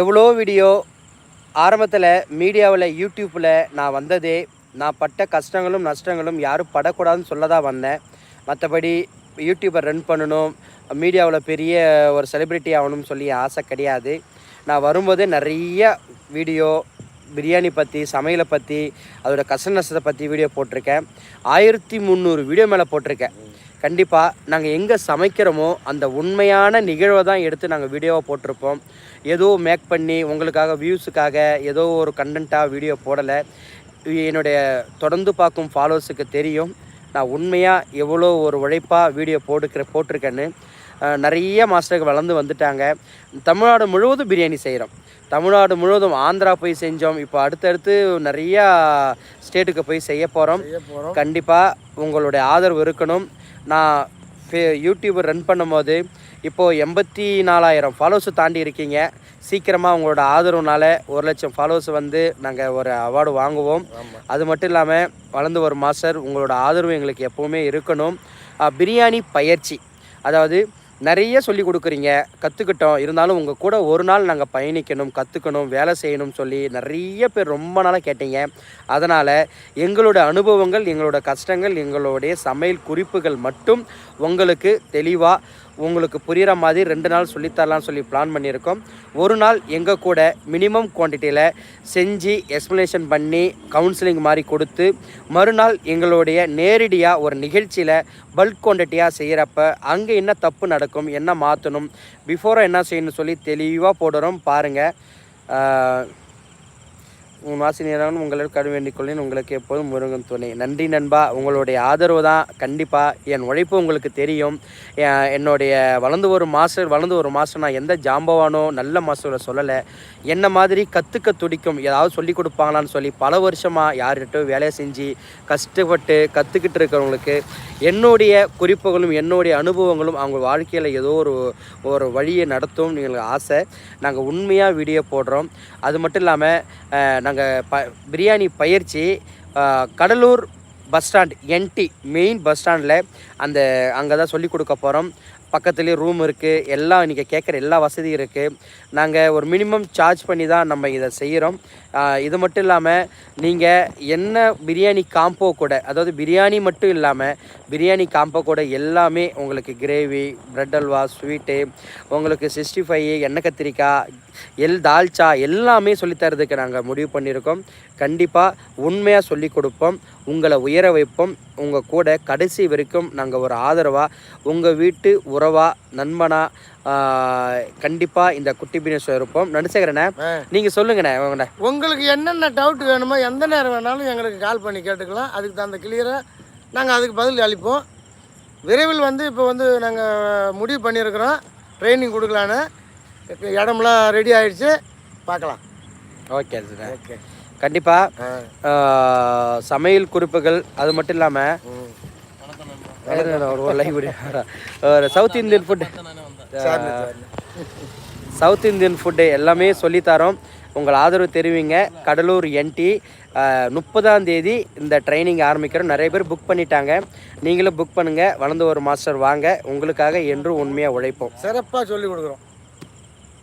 எவ்வளோ வீடியோ ஆரம்பத்தில் மீடியாவில் யூடியூப்பில் நான் வந்ததே நான் பட்ட கஷ்டங்களும் நஷ்டங்களும் யாரும் படக்கூடாதுன்னு சொல்ல தான் வந்தேன். மற்றபடி யூடியூப்பை ரன் பண்ணணும் மீடியாவில் பெரிய ஒரு செலிப்ரிட்டி ஆகணும்னு சொல்லி ஆசை கிடையாது. நான் வரும்போதே நிறைய வீடியோ பிரியாணி பற்றி சமையலை பற்றி அதோடய கஷ்ட நஷ்டத்தை பற்றி வீடியோ போட்டிருக்கேன். ஆயிரத்தி முந்நூறு வீடியோ மேலே போட்டிருக்கேன். கண்டிப்பாக நாங்கள் எங்கே சமைக்கிறோமோ அந்த உண்மையான நிகழ்வை தான் எடுத்து நாங்கள் வீடியோவை போட்டிருப்போம். ஏதோ மேக் பண்ணி உங்களுக்காக வியூஸுக்காக ஏதோ ஒரு கண்டென்ட்டாக வீடியோ போடலை. என்னுடைய தொடர்ந்து பார்க்கும் ஃபாலோவர்ஸுக்கு தெரியும். நான் உண்மையாக எவ்வளோ ஒரு உழைப்பாக வீடியோ போட்டுக்கிற போட்டிருக்கேன்னு நிறைய மாஸ்டர்கள் வளர்ந்து வந்துட்டாங்க. தமிழ்நாடு முழுவதும் பிரியாணி செய்கிறோம் தமிழ்நாடு முழுவதும் ஆந்திரா போய் செஞ்சோம். இப்போ அடுத்தடுத்து நிறையா ஸ்டேட்டுக்கு போய் செய்ய போகிறோம் கண்டிப்பாக உங்களுடைய ஆதரவு இருக்கணும். நான் ஃபே- யூடியூப் ரன் பண்ணும்போது இப்போது எண்பத்தி நாலாயிரம் ஃபாலோவர்ஸ் தாண்டி இருக்கீங்க. சீக்கிரமாக உங்களோட ஆதரவுனால ஒரு லட்சம் ஃபாலோவர்ஸ் வந்து நாங்கள் ஒரு அவார்டு வாங்குவோம். அது மட்டும் இல்லாமல் வளர்ந்து வரும் மாஸ்டர் உங்களோட ஆதரவு எங்களுக்கு எப்போவுமே இருக்கணும். பிரியாணி பயிற்சி. அதாவது நிறைய சொல்லி கொடுக்குறீங்க. கற்றுக்கிட்டோம் இருந்தாலும் உங்கள் கூட ஒரு நாள் நாங்கள் பயணிக்கணும் கற்றுக்கணும் வேலை செய்யணும் சொல்லி நிறைய பேர் ரொம்ப நாளாக கேட்டீங்க. அதனால் எங்களோட அனுபவங்கள் எங்களோட கஷ்டங்கள் எங்களுடைய சமையல் குறிப்புகள் மட்டும் உங்களுக்கு தெளிவாக உங்களுக்கு புரிகிற மாதிரி ரெண்டு நாள் சொல்லித்தரலாம்னு சொல்லி பிளான் பண்ணியிருக்கோம். ஒரு நாள் எங்கள் கூட மினிமம் குவான்டிட்டியில் செஞ்சு எக்ஸ்ப்ளனேஷன் பண்ணி கவுன்சிலிங் மாதிரி கொடுத்து மறுநாள் எங்களுடைய நேரடியாக ஒரு நிகழ்ச்சியில் பல்க் குவான்டிட்டியாக செய்கிறப்ப அங்கே என்ன தப்பு நடக்கும் என்ன மாற்றணும் பிஃபோராக என்ன செய்யணும்னு சொல்லி தெளிவாக போடுறோம் பாருங்கள் உங்கள் மாசினியரான உங்களுக்கு கடு வேண்டிக்கொள்ளேன் உங்களுக்கு எப்போதும் முருகன் துணை. நன்றி நண்பா. உங்களுடைய ஆதரவு தான் கண்டிப்பாக என் உழைப்பு உங்களுக்கு தெரியும். என்னுடைய வளர்ந்து ஒரு மாஸ்டர் வளர்ந்து ஒரு மாஸ்டர் நான் எந்த ஜாம்பவானோ நல்ல மாஸ்டரை சொல்லலை. என்ன மாதிரி கற்றுக்க துடிக்கும்? ஏதாவது சொல்லி கொடுப்பாங்களான்னு சொல்லி பல வருஷமாக யார்கிட்ட வேலையை செஞ்சு கஷ்டப்பட்டு கற்றுக்கிட்டு இருக்கிறவங்களுக்கு என்னுடைய குறிப்புகளும் என்னுடைய அனுபவங்களும் அவங்க வாழ்க்கையில் ஏதோ ஒரு ஒரு வழியை நடத்தும் எங்களுக்கு ஆசை. நாங்கள் உண்மையாக வீடியோ போடுறோம். அது மட்டும் இல்லாமல் நாங்கள் ப பிரியாணி பயிற்சி கடலூர் பஸ் ஸ்டாண்ட் என்டி மெயின் பஸ் ஸ்டாண்டில் அந்த அங்கே தான் சொல்லிக் கொடுக்க போகிறோம் பக்கத்துலேயே ரூம் இருக்குது எல்லாம் நீங்கள் கேட்குற எல்லா வசதியும் இருக்குது நாங்கள் ஒரு மினிமம் சார்ஜ் பண்ணி தான் நம்ம இதை செய்கிறோம் இது மட்டும் இல்லாமல் நீங்கள் என்ன பிரியாணி காம்போ கூட அதாவது பிரியாணி மட்டும் இல்லாமல் பிரியாணி காம்போ கூட எல்லாமே உங்களுக்கு கிரேவி ப்ரெட் அல்வா ஸ்வீட்டு உங்களுக்கு சிக்ஸ்டி ஃபைவ் எண்ணெய் கத்திரிக்காய் எல் தால்ச்சா எல்லாமே சொல்லித்தரதுக்கு நாங்கள் முடிவு பண்ணியிருக்கோம். கண்டிப்பாக உண்மையாக சொல்லி கொடுப்போம். உங்களை உயர வைப்போம். உங்கள் கூட கடைசி வரைக்கும் நாங்கள் ஒரு ஆதரவாக உங்கள் வீட்டு உறவா நண்பனா கண்டிப்பாக இந்த குட்டி பினேஸ் இருப்போம். நடிசேகரண்ணே. நீங்கள் சொல்லுங்கண்ணே உங்கண்ணே உங்களுக்கு என்னென்ன டவுட் வேணுமோ எந்த நேரம் வேணாலும் எங்களுக்கு கால் பண்ணி கேட்டுக்கலாம். அதுக்கு தகுந்த கிளியராக நாங்கள் அதுக்கு பதில் அளிப்போம். விரைவில் வந்து இப்போ வந்து நாங்கள் முடிவு பண்ணியிருக்கிறோம். ட்ரைனிங் கொடுக்கலான்னு. இப்ப இடமெல்லாம் ரெடி ஆயிடுச்சு. பார்க்கலாம். ஓகே சார் ஓகே கண்டிப்பாக சமையல் குறிப்புகள் அது மட்டும் இல்லாமல் லைவ் ஒரு south Indian food. South Indian food எல்லாமே சொல்லித்தரோம். உங்கள் ஆதரவு தெரிவிங்க. கடலூர் என்டி முப்பதாம் தேதி இந்த ட்ரைனிங் ஆரம்பிக்கிறோம். நிறைய பேர் புக் பண்ணிட்டாங்க. நீங்களும் புக் பண்ணுங்கள் வளர்ந்து ஒரு மாஸ்டர் வாங்க. உங்களுக்காக என்றும் உண்மையாக உழைப்போம். சிறப்பாக சொல்லி கொடுக்குறோம்.